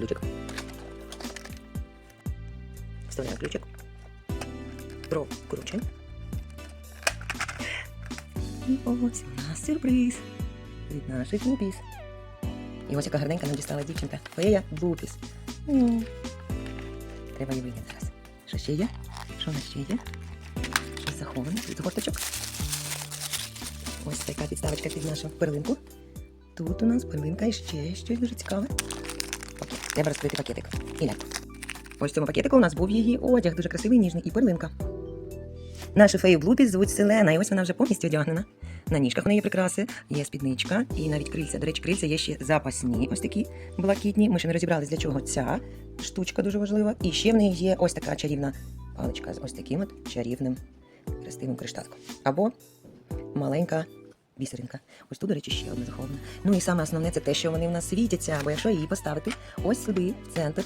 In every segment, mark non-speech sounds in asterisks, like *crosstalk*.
ключик. Вставляємо ключик. Прокручуємо. І ось у нас сюрприз від наших блупіс. І ось яка гарненька нам дістала дівчинка. Фея блупіс. Треба її вийняти зараз. Що ще є? Що у нас ще є? Щось заховане. Тут горточок. Ось така підставочка під нашу перлинку. Тут у нас перлинка і ще щось дуже цікаве. Треба розкрити пакетик. І ляльку. Ось в цьому пакетику у нас був її одяг, дуже красивий, ніжний і перлинка. Нашу фею Блупіс звуть Селена, і ось вона вже повністю одягнена. На ніжках у неї прикраси, є спідничка і навіть крильця. До речі, крильця є ще запасні, ось такі блакитні. Ми ще не розібрались, для чого ця штучка дуже важлива. І ще в неї є ось така чарівна паличка з ось таким от чарівним красивим криштатком. Або маленька бісеринка. Ось тут, до речі, ще одна захована. Ну і саме основне це те, що вони в нас світяться, бо якщо її поставити ось сюди, в центр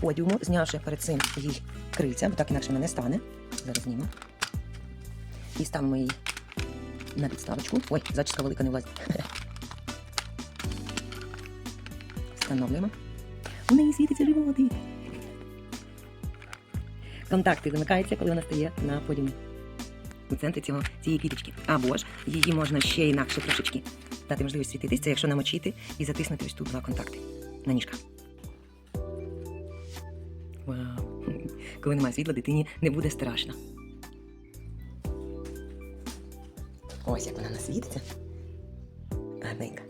подіуму, знявши перед цим їй крильця, бо так інакше вона не стане. Зараз зніму. І ставимо її на підставочку. Ой, зачіска велика не влазить. *laughs* Встановлюємо. У неї світиться животик. Контакти вимикаються, коли вона стає на подіумі. У центрі цього, цієї квіточки. Або ж її можна ще інакше трошечки дати можливість світитись, це якщо намочити і затиснути ось тут два контакти на ніжках. Вау! *laughs* Коли немає світла, дитині не буде страшно. Ось як вона насвітиться. Гарненька.